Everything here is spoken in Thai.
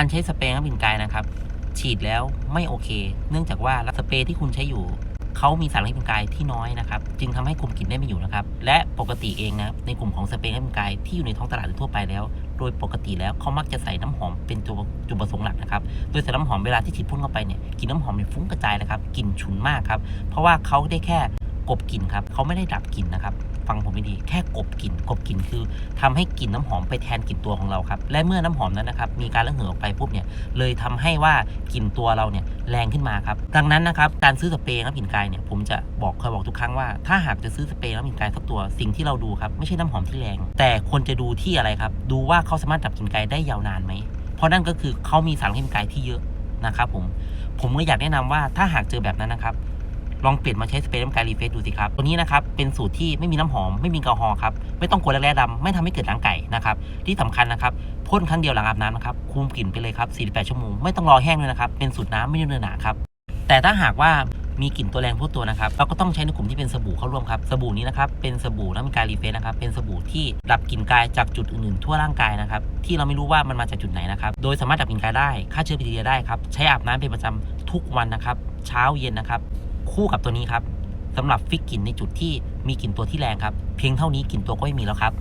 การใช้สเปรย์น้ำกลิ่นกายนะครับ ฉีดแล้วไม่โอเค เนื่องจากว่าสเปรย์ที่คุณใช้อยู่เขามีสารละลายกลิ่นกายที่น้อยนะครับ จึงทำให้คุมกลิ่นได้ไม่อยู่นะครับ และปกติเองนะในกลุ่มของสเปรย์น้ำกลิ่นกายที่อยู่ในท้องตลาดทั่วไปแล้ว โดยปกติแล้วเขามักจะใส่น้ำหอมเป็นตัวจุดประสงค์หลักนะครับ โดยใส่น้ำหอมเวลาที่ฉีดพ่นเข้าไปเนี่ยกลิ่นน้ำหอมเนี่ยฟุ้งกระจายเลยครับกลิ่นฉุนมากครับ เพราะว่าเขาได้แค่ กบกลิ่นครับเขาไม่ได้ดับกลิ่นนะครับ ฟังผมไม่ดีแค่กบกลิ่นกบกลิ่นคือทำให้กลิ่นน้ำหอมไปแทนกลิ่นตัวของเราครับและเมื่อน้ำหอมนั้นนะครับมีการระเหยออกไปปุ๊บเนี่ยเลยทำให้ว่ากลิ่นตัวเราเนี่ยแรงขึ้นมาครับดังนั้นนะครับการซื้อสเปรย์น้ำกลิ่นกายเนี่ยผมจะบอกเคยบอกทุกครั้งว่าถ้าหากจะซื้อสเปรย์น้ำกลิ่นกายสักตัวสิ่งที่เราดูครับไม่ใช่น้ำหอมที่แรง แต่ควรจะดูที่อะไรครับดูว่าเขาสามารถดับกลิ่นกายได้ยาวนานไหมเพราะนั่นก็คือเขามีสารกลิ่นกายที่เยอะนะครับผมผมก็อยากแนะนำว่าถ้าหากเจอแบบนั้นนะครับ ลองเปลี่ยนมาใช้สเปรย์น้ำกายรีเฟซดูสิครับตัวนี้นะครับเป็นสูตรที่ไม่มีน้ำหอมไม่มีแอลกอฮอล์ครับไม่ต้องกลัวแร่ดำไม่ทำให้เกิดรังไก่นะครับที่สำคัญนะครับพ่นครั้งเดียวหลังอาบน้ำนะครับคุมกลิ่นไปเลยครับ48ชั่วโมงไม่ต้องรอแห้งเลยนะครับเป็นสูตรน้ำไม่เนื้อหนาครับแต่ถ้าหากว่ามีกลิ่นตัวแรงทั่วตัวนะครับเราก็ต้องใช้ในกลุ่มที่เป็นสบู่เข้าร่วมครับสบู่นี้นะครับเป็นสบู่น้ำกายรีเฟซนะครับเป็นสบู่ที่ดับกลิ่นกายจากจุดอื่นๆทั่วร่างกายนะครับที่เราไม่รู้ว่ามันมาจากจุดไหนนะครับโดยสามารถดับกลิ่นกายได้ฆ่าเชื้อแบคทีเรียได้ครับใช้อาบน้ำเป็นประจำทุกวันนะครับเช้าเย็นนะครับ คู่กับตัวนี้ครับสำหรับฟิกกลิ่นในจุดที่มีกลิ่นตัวที่แรงครับ เพียงเท่านี้กลิ่นตัวก็ไม่มีแล้วครับ